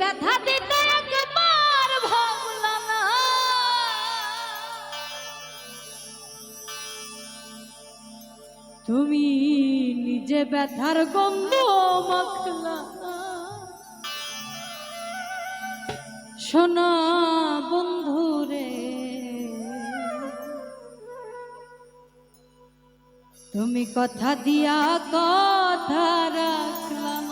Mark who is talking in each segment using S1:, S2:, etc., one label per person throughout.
S1: ব্যথা দিতে একবার ভাবল না। তুমি নিজে ব্যথার গন্ধ মাখলা। সোনা বন্ধুরে, তুমি কথা দিয়া কথা রাখলাম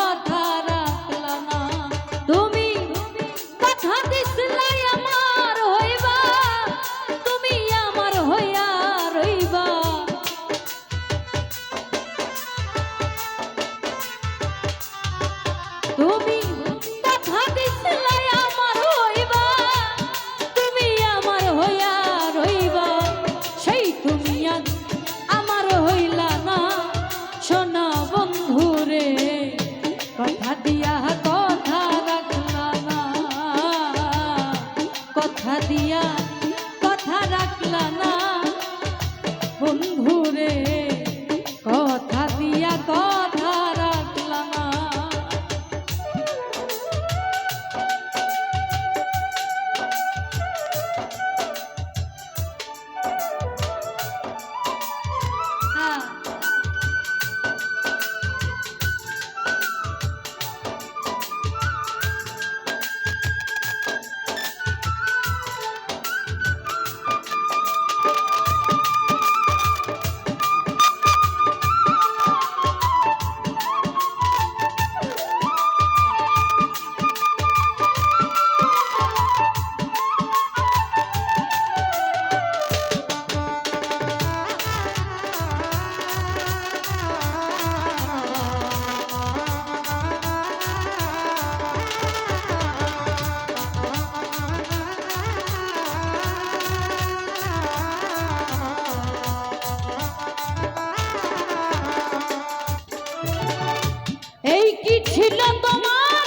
S1: এই কি ছিল তোমার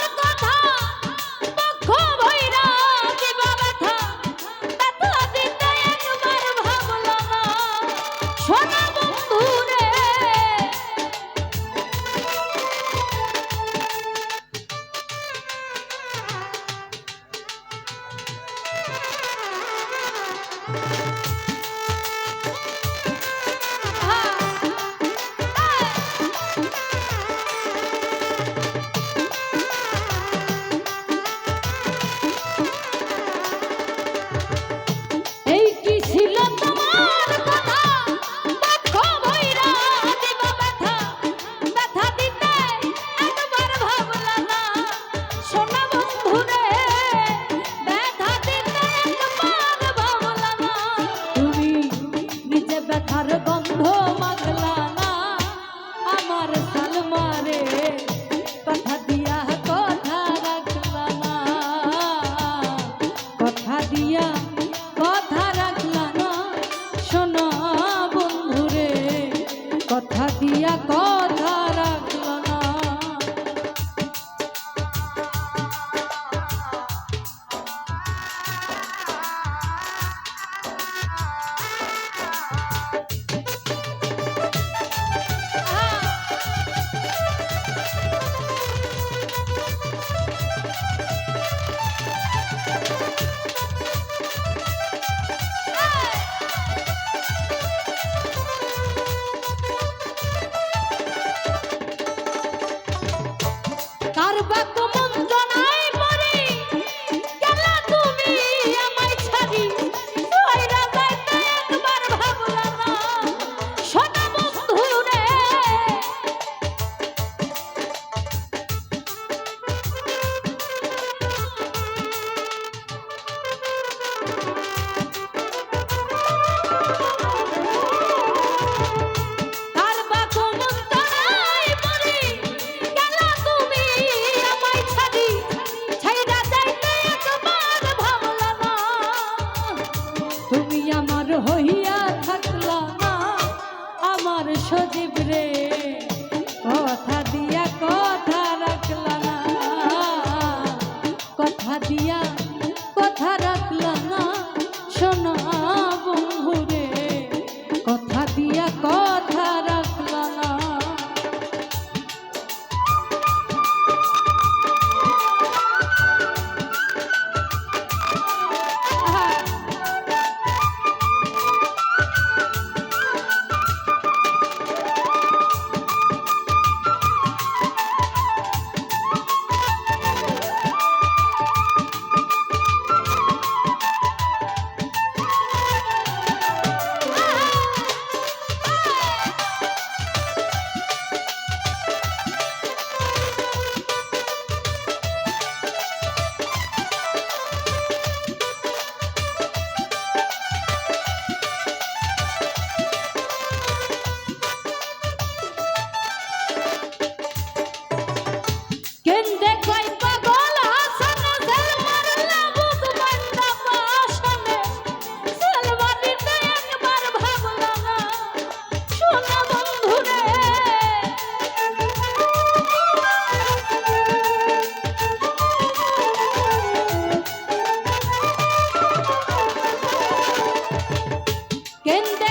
S1: দিয়া কথা রাখলাম না। শোনা বন্ধু que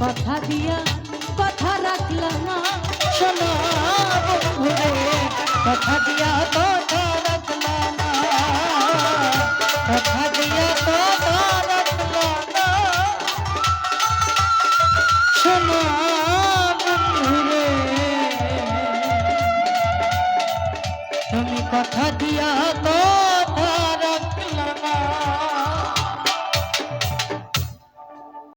S1: কথা দিয়া, কথা রাখলাম না। শোনো কথা দিয়া কথা রাখলাম না। কথা দিয়া কথা রাখলাম না। শোনো তুমি কথা দিয়া তো